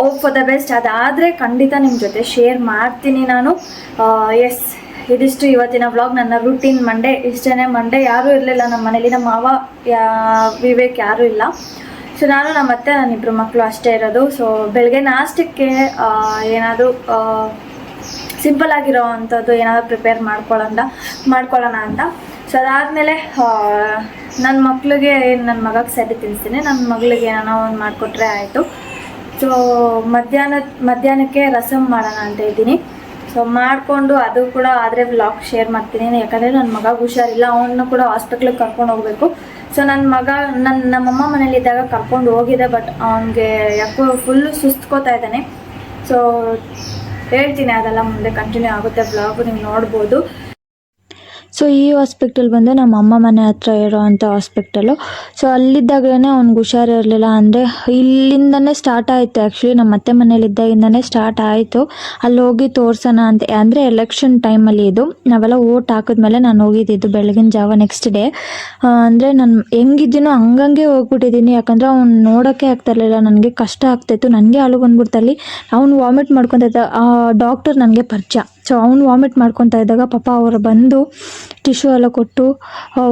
ಓಪ್ ಫಾರ್ ದ ಬೆಸ್ಟ್ ಅದಾದರೆ ಖಂಡಿತ ನಿಮ್ಮ ಜೊತೆ ಶೇರ್ ಮಾಡ್ತೀನಿ ನಾನು. ಎಸ್ ಇದಿಷ್ಟು ಇವತ್ತಿನ ವ್ಲಾಗ್ ನನ್ನ ರೂಟೀನ್ ಮಂಡೇ ಇಷ್ಟೇ ಮಂಡೇ ಯಾರೂ ಇರಲಿಲ್ಲ. ನಮ್ಮ ಮನೇಲಿ ನಮ್ಮ ಮಾವ, ಯಾ, ವಿವೇಕ್ ಯಾರೂ ಇಲ್ಲ. ಸೊ ನಾನು ನಮ್ಮ ಅತ್ತೆ ನನ್ನ ಇಬ್ಬರು ಮಕ್ಕಳು ಅಷ್ಟೇ ಇರೋದು. ಸೊ ಬೆಳಗ್ಗೆ ನಾಷ್ಟಕ್ಕೆ ಏನಾದರೂ ಸಿಂಪಲ್ ಆಗಿರೋ ಅಂಥದ್ದು ಏನಾದರೂ ಪ್ರಿಪೇರ್ ಮಾಡ್ಕೊಳ್ಳೋಣ ಮಾಡ್ಕೊಳ್ಳೋಣ ಅಂತ. ಸೊ ಅದಾದಮೇಲೆ ನನ್ನ ಮಕ್ಳಿಗೆ ನನ್ನ ಮಗಕ್ಕೆ ಸರಿ ತಿನ್ನಿಸ್ತೀನಿ ನನ್ನ ಮಗಳಿಗೆ ಏನೋ ಒಂದು ಮಾಡಿಕೊಟ್ರೆ ಆಯಿತು. ಸೊ ಮಧ್ಯಾಹ್ನ, ಮಧ್ಯಾಹ್ನಕ್ಕೆ ರಸಮ್ ಮಾಡೋಣ ಅಂತ ಇದ್ದೀನಿ. ಸೊ ಮಾಡಿಕೊಂಡು ಅದು ಕೂಡ ಆದರೆ ವ್ಲಾಗ್ ಶೇರ್ ಮಾಡ್ತೀನಿ. ಯಾಕಂದರೆ ನನ್ನ ಮಗ ಹುಷಾರಿಲ್ಲ ಅವನ್ನು ಕೂಡ ಹಾಸ್ಪಿಟ್ಲಿಗೆ ಕರ್ಕೊಂಡು ಹೋಗಬೇಕು. ಸೊ ನನ್ನ ಮಗ ನನ್ನ ನಮ್ಮಮ್ಮ ಮನೇಲಿದ್ದಾಗ ಕರ್ಕೊಂಡು ಹೋಗಿದೆ ಬಟ್ ಅವನಿಗೆ ಯಾಕೋ ಫುಲ್ಲು ಸುಸ್ತ್ಕೋತಾ ಇದ್ದಾನೆ. ಸೊ ಹೇಳ್ತೀನಿ, ಅದೆಲ್ಲ ಮುಂದೆ ಕಂಟಿನ್ಯೂ ಆಗುತ್ತೆ ಬ್ಲಾಗ್ ನೀವು ನೋಡ್ಬೋದು. ಸೊ ಈ ಹಾಸ್ಪಿಟಲ್ ಬಂದು ನಮ್ಮ ಅಮ್ಮ ಮನೆ ಹತ್ರ ಇರೋವಂಥ ಹಾಸ್ಪಿಟಲು ಸೊ ಅಲ್ಲಿದ್ದಾಗಲೇ ಅವ್ನಿಗೆ ಹುಷಾರಿರಲಿಲ್ಲ ಅಂದರೆ ಇಲ್ಲಿಂದನೇ ಸ್ಟಾರ್ಟ್ ಆಯಿತು ಆ್ಯಕ್ಚುಲಿ ನಮ್ಮ ಅತ್ತೆ ಮನೇಲಿದ್ದಾಗಿಂದನೇ ಸ್ಟಾರ್ಟ್ ಆಯಿತು. ಅಲ್ಲಿ ಹೋಗಿ ತೋರಿಸೋಣ ಅಂತ, ಅಂದರೆ ಎಲೆಕ್ಷನ್ ಟೈಮಲ್ಲಿ ಇದು. ನಾವೆಲ್ಲ ಓಟ್ ಹಾಕಿದ್ಮೇಲೆ ನಾನು ಹೋಗಿದ್ದಿದ್ದು ಬೆಳಗಿನ ಜಾವ ನೆಕ್ಸ್ಟ್ ಡೇ ಅಂದರೆ ನಾನು ಹೆಂಗಿದ್ದೀನೋ ಹಂಗಂಗೆ ಹೋಗ್ಬಿಟ್ಟಿದ್ದೀನಿ. ಯಾಕಂದರೆ ಅವ್ನು ನೋಡೋಕ್ಕೆ ಆಗ್ತಾ ಇರಲಿಲ್ಲ. ನನಗೆ ಕಷ್ಟ ಆಗ್ತಾಯಿತ್ತು ನನಗೆ ಅಳು ಬಂದ್ಬಿಡ್ತಲ್ಲಿ ಅವ್ನು ವಾಮಿಟ್ ಮಾಡ್ಕೊತಾ ಆ ಡಾಕ್ಟರ್ ನನಗೆ ಪರಿಚಯ. ಸೊ ಅವ್ನು ವಾಮಿಟ್ ಮಾಡ್ಕೊತಾ ಇದ್ದಾಗ ಪಾಪ ಅವರು ಬಂದು ಟಿಶ್ಯೂ ಎಲ್ಲ ಕೊಟ್ಟು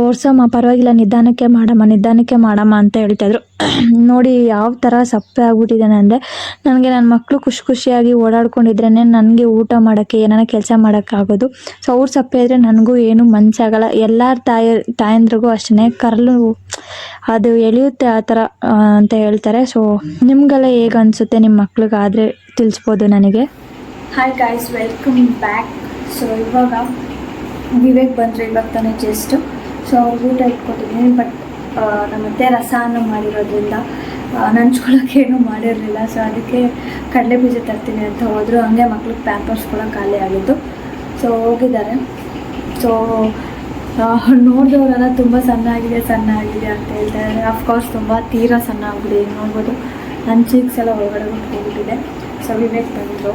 ಓಡ್ಸಮ್ಮ ಪರವಾಗಿಲ್ಲ, ನಿಧಾನಕ್ಕೆ ಮಾಡಮ್ಮ ನಿಧಾನಕ್ಕೆ ಮಾಡಮ್ಮ ಅಂತ ಹೇಳ್ತಾಯಿದ್ರು ನೋಡಿ ಯಾವ ಥರ ಸಪ್ಪೆ ಆಗ್ಬಿಟ್ಟಿದ್ದಾನೆ ಅಂದರೆ, ನನಗೆ ನನ್ನ ಮಕ್ಕಳು ಖುಷಿ ಖುಷಿಯಾಗಿ ಓಡಾಡ್ಕೊಂಡಿದ್ರೇ ನನಗೆ ಊಟ ಮಾಡೋಕ್ಕೆ ಏನಾರ ಕೆಲಸ ಮಾಡೋಕ್ಕಾಗೋದು ಸೊ ಅವ್ರು ಸಪ್ಪೆ ಇದ್ದರೆ ನನಗೂ ಏನು ಮನಸ್ಸಾಗಲ್ಲ ಎಲ್ಲ ತಾಯಿ, ತಾಯಂದ್ರಿಗೂ ಅಷ್ಟೇ ಕರಲು ಅದು ಎಳೆಯುತ್ತೆ ಆ ಥರ ಅಂತ ಹೇಳ್ತಾರೆ. ಸೊ ನಿಮಗೆಲ್ಲ ಹೇಗೆ ಅನಿಸುತ್ತೆ ನಿಮ್ಮ ಮಕ್ಳಿಗಾದರೆ ತಿಳಿಸ್ಬೋದು ನನಗೆ? Hi guys welcome back so ಇವಾಗ ವಿವೇಕ್ ಬಂದರೆ ಇವಾಗ ತಾನೇ ಜಸ್ಟು ಸೊ ಅವ್ರಿಗೆ ಊಟ ಇಟ್ಕೊತಿದ್ದೀನಿ ಬಟ್ ನಮ್ಮತ್ತೆ ರಸಾನ ಮಾಡಿರೋದ್ರಿಂದ ನಂಚ್ಕೊಳ್ಳೋಕೆ ಏನೂ ಮಾಡಿರಲಿಲ್ಲ. ಸೊ ಅದಕ್ಕೆ ಕಡಲೆ ಬೀಜ ತರ್ತೀನಿ ಅಂತ ಹೋದರು. ಹಂಗೆ ಮಕ್ಳಿಗೆ ಪ್ಯಾಂಪರ್ಸ್ ಕೂಡ ಖಾಲಿ ಆಗಿತ್ತು. ಸೊ ಹೋಗಿದ್ದಾರೆ. ಸೊ ನೋಡಿದವರೆಲ್ಲ ತುಂಬ ಸಣ್ಣ ಆಗಿದೆ ಸಣ್ಣ ಆಗಿದೆ ಅಂತ ಹೇಳ್ತಾರೆ. ಅಫ್ಕೋರ್ಸ್ ತುಂಬ ತೀರಾ ಸಣ್ಣ ಆಗಿದೆ ನೋಡ್ಬೋದು. ನನ್ನ ಚೀಕ್ಸ್ ಎಲ್ಲ ಒಳಗಡೆ ಬಿಟ್ಟು ಹೋಗ್ಬಿಟ್ಟಿದೆ ಸೊ ವಿವೇಕ್ ಬಂದರು.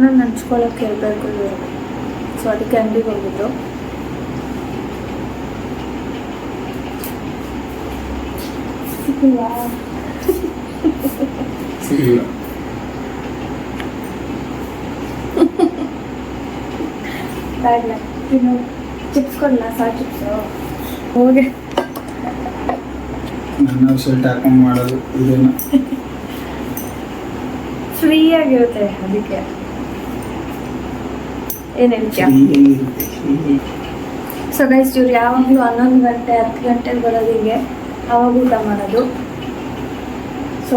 ಏನನ್ನ ನಂಚ್ಕೊಳ್ಳೋಕೆ ಹೇಳ್ಬೇಕು ಇವರು ಸೊ ಅದಕ್ಕೆ ಅಂಗಡಿಗೆ ಹೋಗಿದ್ದು. ಇನ್ನು ಚಿಪ್ಸ್ ಕೊಡಲ? ಸಾ ಚಿಪ್ಸು ಹೋಗಿ. ನನ್ನ ಶರ್ಟ್ ಹಾಕೊಂಡು ಮಾಡೋದು ಇದೇನು? ಫ್ರೀ ಆಗಿರುತ್ತೆ ಅದಕ್ಕೆ. ಏನು ಹೇಳ್ತೀಯ ಫ್ರೀಯಾಗಿರುತ್ತೆ ಫ್ರೀ ಸೊ ಗೈಸ್ ಇವ್ರು ಯಾವಾಗಲೂ ಹನ್ನೊಂದು ಗಂಟೆ ಹತ್ತು ಗಂಟೆಗೆ ಬರೋದು ಹಿಂಗೆ. ಅವಾಗ ಊಟ ಮಾಡೋದು. ಸೊ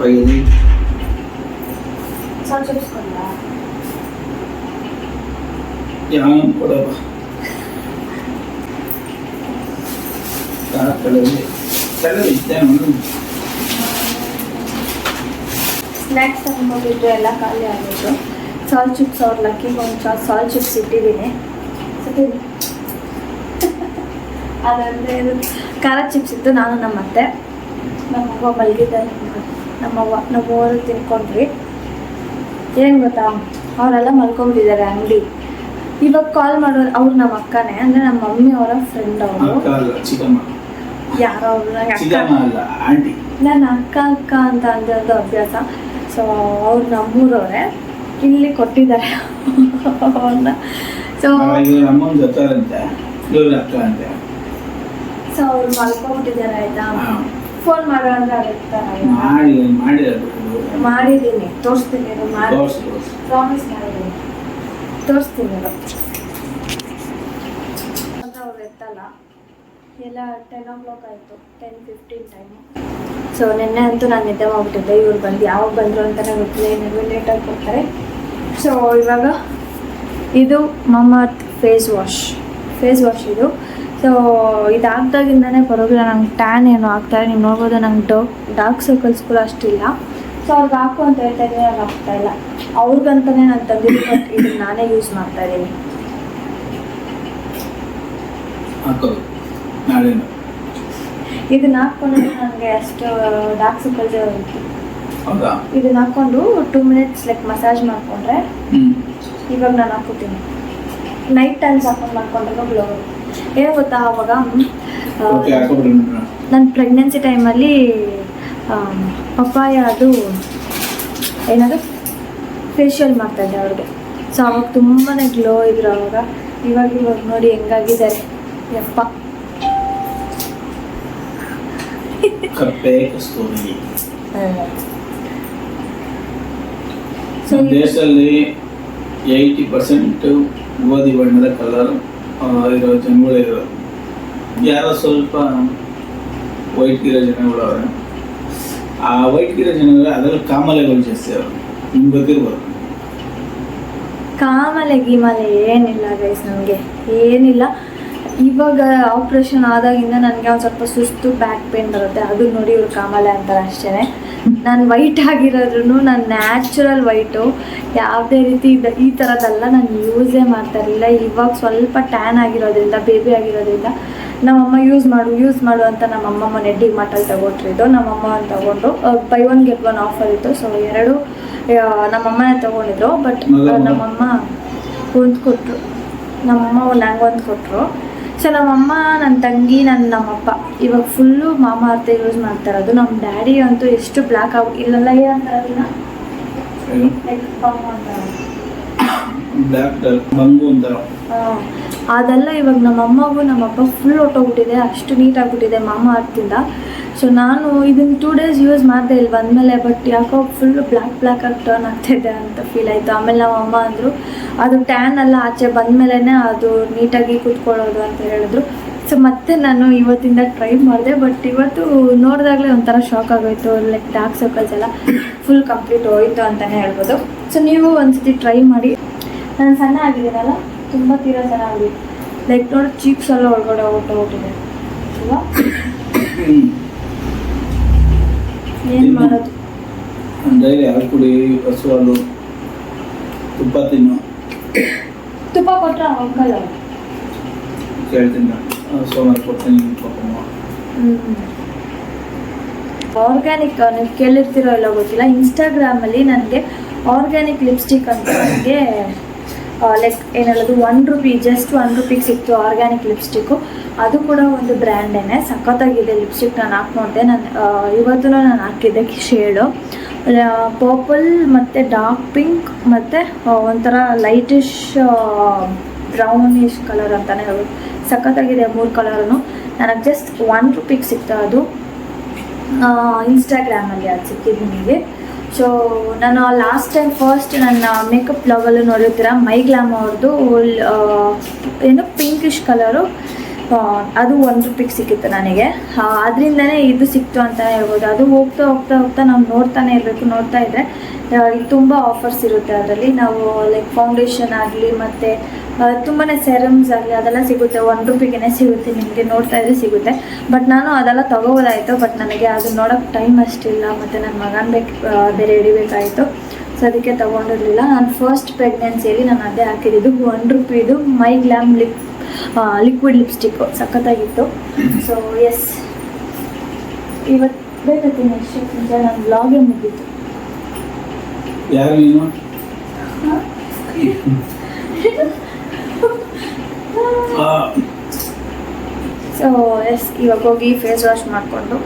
ಒಯ್ದು ಸ್ವಲ್ಪ ಚಿಪ್ಸ್ ಕೊಡಲ ಯಾವ ಕೊಡೋದು ಕಳೆದು ಕಳೆದು ಇದ್ದೇನು ಸ್ನ್ಯಾಕ್ಸ್ ಅಂದ್ಬಿಟ್ಟು ಎಲ್ಲ ಖಾಲಿ ಆಗಿತ್ತು ಸಾಲ್ ಚಿಪ್ಸ್ ಅವ್ರ ಲಕ್ಕಿಗೆ ಒಂದು ಚಾ ಸಾಲ್ ಚಿಪ್ಸ್ ಇಟ್ಟಿದ್ದೀನಿ. ಅದಂದ್ರೆ ಅದಂದರೆ ಇದು ಖಾರ ಚಿಪ್ಸ್ ಇತ್ತು ನಾನು ನಮ್ಮ ಅತ್ತೆ ನಮ್ಮವ್ವ ಮಲಗಿದ್ದಾರೆ ನಮ್ಮವ್ವ ನಮ್ಮವ್ರು ತಿನ್ಕೊಂಡ್ರಿ ಏನು ಗೊತ್ತಾ? ಅವರೆಲ್ಲ ಮಲ್ಕೊಂಡಿದ್ದಾರೆ ಅಂಗಡಿ. ಇವಾಗ ಕಾಲ್ ಮಾಡೋರು ಅವ್ರು ನಮ್ಮ ಅಕ್ಕನೇ ಅಂದರೆ ನಮ್ಮ ಮಮ್ಮಿ ಅವರ ಫ್ರೆಂಡ್ ಅವರು. ಯಾರೋ ಅವ್ರು ನನ್ನ ಅಕ್ಕ ಅಕ್ಕ ಅಂತ ಅಂದಿರೋದು ಅಭ್ಯಾಸ. ಸೊ ಅವ್ರು ನಮ್ಮೂರವ್ರೆ. ಇಲ್ಲಿ ಕೊಟ್ಟಿದ್ದಾರೆ. ಸೊ ಅಕ್ಕ ಅಂತೆ ಸೊ ಅವ್ರು ಮಲ್ಕೊಂಡ್ಬಿಟ್ಟಿದ್ದಾರೆ ಆಯ್ತಾ. ಫೋನ್ ಮಾಡೋ ಅಂದ್ರೆ ಮಾಡಿರೋದು. ಮಾಡಿದ್ದೀನಿ. ತೋರಿಸ್ತೀನಿ ಪ್ರಾಮಿಸ್ ಮಾಡಿದ್ದೀನಿ. ತೋರಿಸ್ತೀನಿ ಅದು ಅಂದ್ರೆ ಅವ್ರು ಎತ್ತಲ್ಲ ಎಲ್ಲ ಟೆನ್ ಓ ಕ್ಲಾಕ್ ಆಯಿತು ಟೆನ್ ಫಿಫ್ಟೀನ್ ಟೈಮು ಸೊ ನಿನ್ನೆ ಅಂತೂ ನಾನು ನಿದ್ದೆ ಮಾಡ್ಬಿಟ್ಟಿದ್ದೆ. ಇವ್ರು ಬಂದು, ಯಾವಾಗ ಬಂದರು ಅಂತಲೇ ಗೊತ್ತಿಲ್ಲ. ಏನಾದ್ರು ಲೇಟಾಗಿ ಕೊಡ್ತಾರೆ ಸೊ ಇವಾಗ ಇದು Mamaearth face wash face wash ಇದು. ಸೊ ಇದು ಹಾಕ್ದಾಗಿಂದನೇ ಪರವಾಗಿಲ್ಲ. ನಂಗೆ ಟ್ಯಾನ್ ಏನೋ ಆಗ್ತಾರೆ ನೀವು ನೋಡ್ಬೋದು ನಂಗೆ ಡಾಕ್ ಡಾರ್ಕ್ ಸರ್ಕಲ್ಸ್ ಕೂಡ ಅಷ್ಟಿಲ್ಲ. ಸೊ ಅವ್ರಿಗೆ ಹಾಕು ಅಂತ ಹೇಳ್ತಾ ನಾನು ಆಗ್ತಾ ಇಲ್ಲ. ಅವ್ರಿಗಂತಾನೆ ನಾನು ತೆಗೆದು ಬಟ್ ಇದನ್ನು ನಾನೇ ಯೂಸ್ ಮಾಡ್ತಾ ಇದ್ದೀನಿ. ನಾಳೆನು? ಇದನ್ನ ಹಾಕ್ಕೊಂಡ್ರೆ ನನಗೆ ಅಷ್ಟು ಡಾರ್ಕ್ ಸರ್ಕಲ್ಸ್ ಹೌದಾ? ಇದನ್ನ ಹಾಕ್ಕೊಂಡು ಟೂ ಮಿನಿಟ್ಸ್ ಲೈಕ್ ಮಸಾಜ್ ಮಾಡ್ಕೊಂಡ್ರೆ ಇವಾಗ ನಾನು ಹಾಕೋತೀನಿ ನೈಟ್ ಟೈಮ್ಸ್ ಹಾಕೊಂಡು ಮಾಡ್ಕೊಂಡ್ರೆ ಗ್ಲೋ ಏನು ಗೊತ್ತಾ ಅವಾಗ ನನ್ನ ಪ್ರೆಗ್ನೆನ್ಸಿ ಟೈಮಲ್ಲಿ ಪಪ್ಪಾಯ ಅದು ಏನಾದ್ರು ಫೇಶಿಯಲ್ ಮಾಡ್ತಾಯಿದ್ದೆ ಅವ್ರಿಗೆ. ಸೊ ಅವಾಗ ತುಂಬಾ ಗ್ಲೋ ಇದ್ರು ಅವಾಗ. ಇವಾಗ ಇವಾಗ ನೋಡಿ ಹೆಂಗಾಗಿದ್ದಾರೆ. ಯಪ್ಪ. ಕಪ್ಪೆ ಕಸ್ತೂರಿ ಸೊ ನಮ್ಮ ದೇಶದಲ್ಲಿ ಏಯ್ಟಿ ಪರ್ಸೆಂಟ್ ಗೋಧಿ ಬಣ್ಣದ ಕಲರ್ ಇರೋ ಜನಗಳು ಇರೋದು ಯಾರೋ ಸ್ವಲ್ಪ ವೈಟ್ ಇರೋ ಜನಗಳು ಅವ್ರೆ ಆ ವೈಟ್ ಇರೋ ಜನಗಳು ಅದ್ರಲ್ಲಿ ಕಾಮಲೆಗಳು ಜಾಸ್ತಿ ಅವರು ನಿಮ್ಗೆ ಗೊತ್ತಿರ್ಬೋದು ಕಾಮಲೆ ಗೀಮಲೆ ಏನಿಲ್ಲ ಗೈಸ್ ನನಗೆ ಏನಿಲ್ಲ ಇವಾಗ ಆಪ್ರೇಷನ್ ಆದಾಗಿಂದ ನನಗೆ ಒಂದು ಸ್ವಲ್ಪ ಸುಸ್ತು ಬ್ಯಾಕ್ ಪೇನ್ ಬರುತ್ತೆ. ಅದು ನೋಡಿ ಇವ್ರು ಕಾಮಲೆ ಅಂತಾರೆ ಅಷ್ಟೇ ನಾನು ವೈಟ್ ಆಗಿರೋದ್ರೂ ನಾನು ನ್ಯಾಚುರಲ್ ವೈಟು ಯಾವುದೇ ರೀತಿ ಇದು ಈ ಥರದ್ದೆಲ್ಲ ನಾನು ಯೂಸೇ ಮಾಡ್ತಾ ಇರಲಿಲ್ಲ. ಇವಾಗ ಸ್ವಲ್ಪ ಟ್ಯಾನ್ ಆಗಿರೋದ್ರಿಂದ ಬೇಬಿ ಆಗಿರೋದ್ರಿಂದ ನಮ್ಮಮ್ಮ ಯೂಸ್ ಮಾಡು ಯೂಸ್ ಮಾಡು ಅಂತ ನಮ್ಮಮ್ಮ ಮೊನ್ನೆ ಡಿ ಮಾರ್ಟಲ್ಲಿ ತಗೊಟ್ರಿದ್ದು ನಮ್ಮಮ್ಮ ಅಂತ ತಗೊಂಡು buy one get one offer ಇತ್ತು. ಸೊ ಎರಡು ನಮ್ಮಮ್ಮನೇ ತಗೊಂಡಿದ್ರು. ಬಟ್. ನಮ್ಮಮ್ಮ? ಒಂದು ಕೊಟ್ಟರು ನಮ್ಮಮ್ಮ ಒಂದು ನಂಗೆ ಒಂದು ಕೊಟ್ಟರು ಸೊ ನಮ್ಮಮ್ಮ ನನ್ನ ತಂಗಿ ನನ್ನ ನಮ್ಮಪ್ಪ ಇವಾಗ ಫುಲ್ಲು ಮಾಮ ಅರ್ಥ ಯೂಸ್ ಮಾಡ್ತಾ ಇರೋದು ನಮ್ಮ ಡ್ಯಾಡಿ ಅಂತೂ ಎಷ್ಟು ಬ್ಲ್ಯಾಕ್ ಆಗಿ ಇಲ್ಲೆಲ್ಲ ಏನಂತಾರೆ ಅದೆಲ್ಲ ಇವಾಗ ನಮ್ಮ ಅಮ್ಮಗೂ, ನಮ್ಮ ಅಪ್ಪ ಫುಲ್ ಹೊಟ್ಟೋಗ್ಬಿಟ್ಟಿದೆ ಅಷ್ಟು ನೀಟ್ ಆಗಿಬಿಟ್ಟಿದೆ ಮಾಮ ಅರ್ಥಿಂದ ಸೊ ನಾನು ಇದನ್ನ ಟೂ ಡೇಸ್ ಯೂಸ್ ಮಾಡಿದೆ ಇಲ್ಲಿ ಬಂದಮೇಲೆ ಬಟ್ ಯಾಕೋ ಫುಲ್ ಬ್ಲ್ಯಾಕ್ ಬ್ಲ್ಯಾಕ್ ಆಗಿ ಟರ್ನ್ ಆಗ್ತಿದೆ ಅಂತ ಫೀಲ್ ಆಯಿತು. ಆಮೇಲೆ ನಮ್ಮ ಅಮ್ಮ ಅಂದರು, ಅದು ಟ್ಯಾನ್ ಎಲ್ಲ ಆಚೆ ಬಂದಮೇಲೆ ಅದು ನೀಟಾಗಿ ಕೂತ್ಕೊಳ್ಳೋದು ಅಂತ ಹೇಳಿದ್ರು. ಸೊ ಮತ್ತೆ ನಾನು ಇವತ್ತಿಂದ ಟ್ರೈ ಮಾಡಿದೆ ಬಟ್ ಇವತ್ತು ನೋಡಿದಾಗಲೇ ಒಂಥರ ಶಾಕ್ ಆಗೋಯ್ತು ಲೈಕ್ ಡಾರ್ಕ್ ಸರ್ಕಲ್ಸ್ ಎಲ್ಲ ಫುಲ್ ಕಂಪ್ಲೀಟ್ ಹೋಯಿತು ಅಂತಲೇ ಹೇಳ್ಬೋದು. ಸೊ ನೀವು ಒಂದ್ಸತಿ ಟ್ರೈ ಮಾಡಿ. ನಾನು ಸಣ್ಣ ಆಗಿದ್ದೀನಲ್ಲ ತುಂಬ ತೀರಾ ಚೆನ್ನಾಗಿದೆ. ಲೈಕ್ ನೋಡಿ ಚೀಪ್ಸ್ ಎಲ್ಲ ಒಳಗಡೆ ಹೊಟ್ಟೋಗ್ಬಿಟ್ಟಿದೆ ಅಲ್ವಾ? ಏನು ಮಾಡೋದು? ಡೈಲಿ ಹಾಲು ಕುಡಿ ಹಸು ಹಾಲು ತುಪ್ಪ ತಿನ್ನು. ತುಪ್ಪ ಕೊಟ್ಟರೆ ಅಂಕಲ್ ಕೇಳ್ತೀನಿ ಸೋಮವಾರ ಕೊಡ್ತೀನಿ ಪಾಪಮ್ಮ. ಆರ್ಗ್ಯಾನಿಕ್ ನೀವು ಕೇಳಿರ್ತೀರೋ ಇಲ್ಲ ಗೊತ್ತಿಲ್ಲ. ಇನ್ಸ್ಟಾಗ್ರಾಮಲ್ಲಿ ನನಗೆ ಆರ್ಗ್ಯಾನಿಕ್ ಲಿಪ್ಸ್ಟಿಕ್ ಅಂತ ನನಗೆ ಲೈಕ್ ಏನು ಹೇಳೋದು ಒನ್ ರುಪಿ ಜಸ್ಟ್ ಒನ್ ರುಪಿಗೆ ಸಿಕ್ತು ಆರ್ಗ್ಯಾನಿಕ್ ಲಿಪ್ಸ್ಟಿಕ್ಕು ಅದು ಕೂಡ ಒಂದು ಬ್ರ್ಯಾಂಡೇನೆ ಸಖತ್ತಾಗಿದೆ ಲಿಪ್ಸ್ಟಿಕ್ ನಾನು ಹಾಕಿ ನಾನು ಇವತ್ತು ನಾನು ಹಾಕಿದ್ದೆ ಶೇಡು ಪರ್ಪಲ್ ಮತ್ತು ಡಾರ್ಕ್ ಪಿಂಕ್ ಮತ್ತು ಒಂಥರ ಲೈಟಿಶ್ ಬ್ರೌನಿಶ್ ಕಲರ್ ಅಂತಲೇ ಹೇಳ್ಬೋದು. ಸಖತ್ತಾಗಿದೆ ಮೂರು ಕಲರನ್ನು ನನಗೆ ಜಸ್ಟ್ ಒನ್ ರುಪಿಗೆ ಸಿಕ್ತು ಅದು. ಇನ್ಸ್ಟಾಗ್ರಾಮಲ್ಲಿ ಅದು ಸಿಕ್ಕಿದ್ದು ನನಗೆ ಸೊ ನಾನು ಲಾಸ್ಟ್ ಟೈಮ್ ಫಸ್ಟ್ ನನ್ನ ಮೇಕಪ್ ಲವಲ್ಲು ನೋಡಿರ್ತೀರ ಮೈ ಗ್ಲಾಮ್ ಅವ್ರದ್ದು ಏನು ಪಿಂಕಿಶ್ ಕಲರು ಅದು ಒನ್ ರುಪಿಗೆ ಸಿಕ್ಕಿತ್ತು ನನಗೆ. ಅದರಿಂದನೇ ಇದು ಸಿಕ್ತು ಅಂತಲೇ ಹೇಳ್ಬೋದು. ಅದು ಹೋಗ್ತಾ ಹೋಗ್ತಾ ಹೋಗ್ತಾ ನಾವು ನೋಡ್ತಾನೆ ಇರಬೇಕು, ನೋಡ್ತಾ ಇದ್ದರೆ ತುಂಬ ಆಫರ್ಸ್ ಇರುತ್ತೆ ಅದರಲ್ಲಿ. ನಾವು ಲೈಕ್ ಫೌಂಡೇಶನ್ ಆಗಲಿ ಮತ್ತು ತುಂಬಾ ಸೆರಮ್ಸ್ ಆಗಲಿ ಅದೆಲ್ಲ ಸಿಗುತ್ತೆ. ಒನ್ ರುಪಿಗೆನೆ ಸಿಗುತ್ತೆ ನಿಮಗೆ ನೋಡ್ತಾ ಇದ್ರೆ ಸಿಗುತ್ತೆ. ಬಟ್ ನಾನು ಅದೆಲ್ಲ ತಗೋಬೋದಾಯಿತು ಬಟ್ ನನಗೆ ಅದು ನೋಡೋಕ್ಕೆ ಟೈಮ್ ಅಷ್ಟಿಲ್ಲ. ಮತ್ತು ನನ್ನ ಮಗನ ಬೇಕು ಬೇರೆ ಹಿಡಿಬೇಕಾಯಿತು. ಸೊ ಅದಕ್ಕೆ ತೊಗೊಂಡಿರಲಿಲ್ಲ. ನಾನು ಫಸ್ಟ್ ಪ್ರೆಗ್ನೆನ್ಸಿಯಲ್ಲಿ ನಾನು ಅದೇ ಹಾಕಿದ್ದು. One ರುಪಿದು my glam lip liquid lipstick ಸಖತ್ತಾಗಿತ್ತು. So yes ಇವತ್ತು ಬೇಕತ್ತೀನಿ ನೆಕ್ಸ್ಟ್ ಮುಂಚೆ ನನ್ನ ಬ್ಲಾಗೇ ಮುಗೀತು? ಯಾರು ನೀನು? ಸೊ ಎಸ್ ಇವಾಗ ಹೋಗಿ ಫೇಸ್ ವಾಶ್ ಮಾಡಿಕೊಂಡು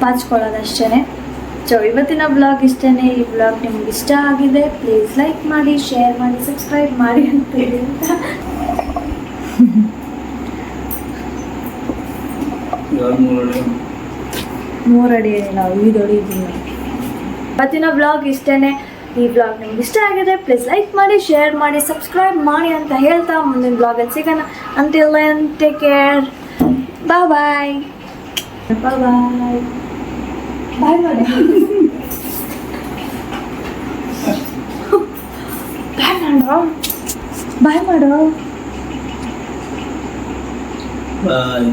ಪಾಚ್ಕೊಳ್ಳೋದು ಅಷ್ಟೇ ಸೊ ಇವತ್ತಿನ ಬ್ಲಾಗ್ ಇಷ್ಟೇ ಈ ಬ್ಲಾಗ್ ನಿಮ್ಗೆ ಇಷ್ಟ ಆಗಿದೆ ಪ್ಲೀಸ್ ಲೈಕ್ ಮಾಡಿ ಶೇರ್ ಮಾಡಿ ಸಬ್ಸ್ಕ್ರೈಬ್ ಮಾಡಿ ಅಂತ ಹೇಳಿ ಅಂತ. ಮೂರಡಿ ನಾವು ಈ ಇದ್ದೀವಿ. ಇವತ್ತಿನ ಬ್ಲಾಗ್ ಇಷ್ಟೇ ಈ ಬ್ಲಾಗ್ ನಿಮ್ಗೆ ಇಷ್ಟ ಆಗಿದೆ ಪ್ಲೀಸ್ ಲೈಕ್ ಮಾಡಿ ಶೇರ್ ಮಾಡಿ ಸಬ್ಸ್ಕ್ರೈಬ್ ಮಾಡಿ ಅಂತ ಹೇಳ್ತಾ ಮುಂದಿನ ಬ್ಲಾಗಲ್ಲಿ ಸಿಗೋಣ. Until take care bye bye bye bye bye ಮಾಡಿ ಬಾಯ್ ಮಾಡೋ ಬಾಯ್ ಮಾಡೋ ಬಾಯ್